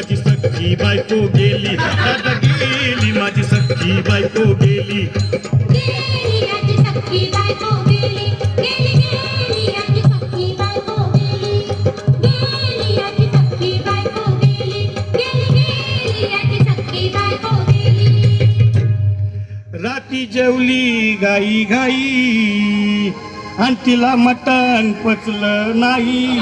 माझी सख्खी बायको गेली दादा गेली माझी सख्खी बायको गेली. राती जेवली गाई गाई. आणि तिला मटण पचलं नाही.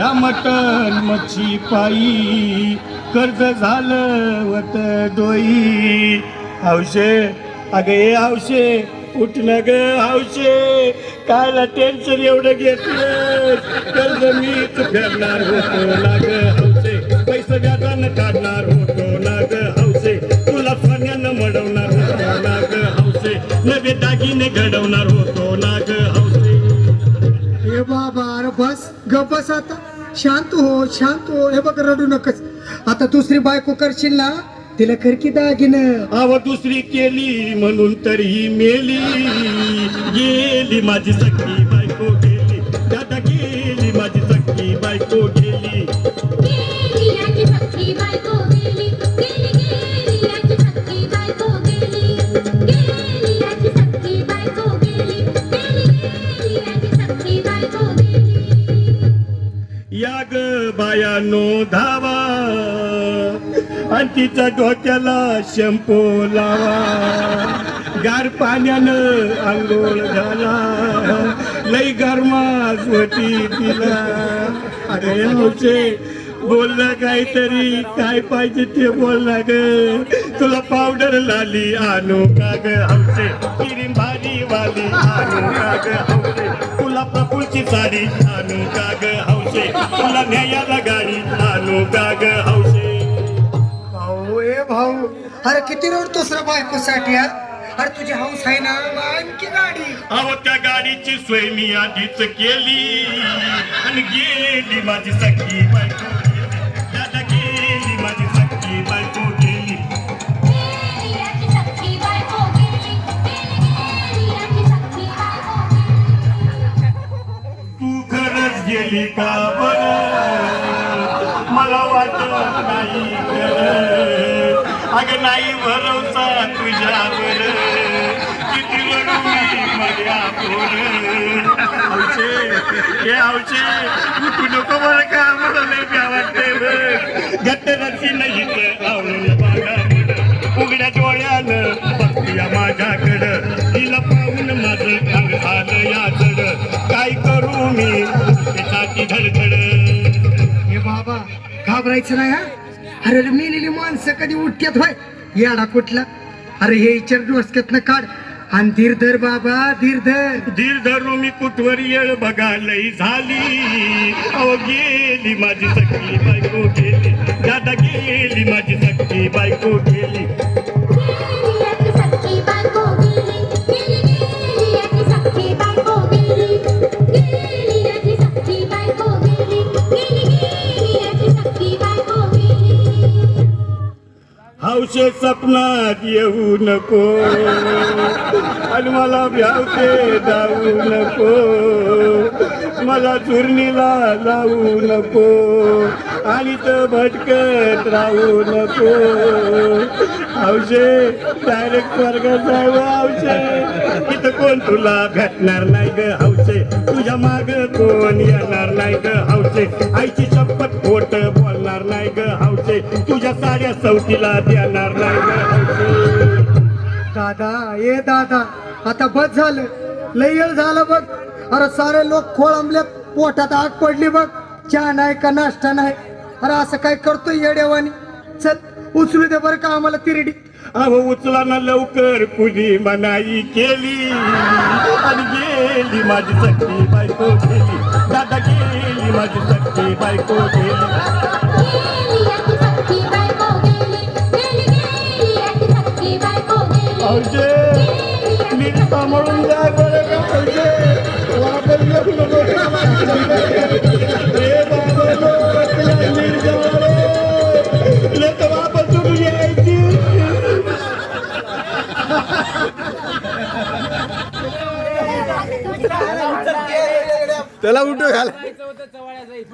या मटण मच्छी पायी कर्ज झालं वत डोई. हौशे अगं ये हौशे उठणं ग हौशे कायला टेन्शन एवढं घेतलं कर्ज मीच फेडणार होतो. लाग हौशे पैसे व्याजानं काढणार होतो. दागिने घडवणार होतो ना ग हौसे हे बाबा अरे बस ग बस आता. शांत हो शांत हो. हे बघ रडू नकच आता दुसरी बायको करशील ना तिला कर की दागिनं. अव दुसरी केली म्हणून तरी मेली. गेली माझी सखी बायको गेली. दादा गेली माझी सखी बायको गेली. या बायानो धावा. आणि तिच्या डोक्याला शॅम्पू लावा. गार पाण्यानं आंघोळ झाला लई गरमास होती तिला. अरे हौसे बोलला काहीतरी काय पाहिजे ते बोलला ग. तुला पावडर लाली आणू का ग? हौसे किरीम भारी वाली आणू का ग? हौसे तुला प्रफुलची साडी आणू का ग हौसे तुला न्यायाला गाडी आणू का ग हौसे भाऊ ए भाऊ अरे किती रडतोस रे बायकोसाठी हा? अरे तुझी हौस आहे ना मग आणखी गाडी. अहो त्या गाडीची सोय मी आधीच केली. आणि गेली माझी सखी बायको. गेली का बर. मला वाटत नाही खरं अगं नाही भरवसा तुझ्यावर. किती रडू मी माझ्यावर आवचे हे आवचे तू नको बरं का? मला लय भ्या वाटते बघ गट्टराची नाही तर बागा. उघड्या डोळ्यानं बघूया माझ्याकडं. तिला पाहून माझं अंग झालं याचं. त्यासाठी धडधड. हे बाबा घाबरायचं नाही हा? अरे रे मेलेली माणसं कधी उठत्यात होय? याडा कुठला? अरे हे इचार डोसक्यातनं काढ. आणि धीर धर बाबा धीर धर धीर धरू मी कुठवर येळ बघा लई झाली. अहो गेली माझी सखी बायको गेली. दादा गेली माझी सखी बायको गेली. हौशे सपनात येऊ नको. आणि मला भ्यावते जाऊ नको. मला चुरणीला जाऊ नको. आणि तर भटकत राहू नको. हौशे डायरेक्ट स्वर्गात जाऊ हौशे इथं कोण तुला भेटणार नाही ग हौशे तुझ्या माग कोण येणार नाही ग हौशे आईची शपथ खोट बोलणार नाही ग हौशे तुझ्या साड्या सवतीला देणार नाही. दादा ए दादा आता बस झालं. लय झालं बघ. अरे सारे लोक खोळंबले पोटात आग पडली बघ. चहा नाही का नाश्ता नाही? अरे असं काय करतोय येड्यावानी? चल उचलू दे बरं का आम्हाला तिरडी. अहो उचला ना लवकर. कुणी मनाई केली? आणि गेली माझी सखी बायको गेली दादा गेली माझी सखी बायको गेली খেলা উঠো খেলা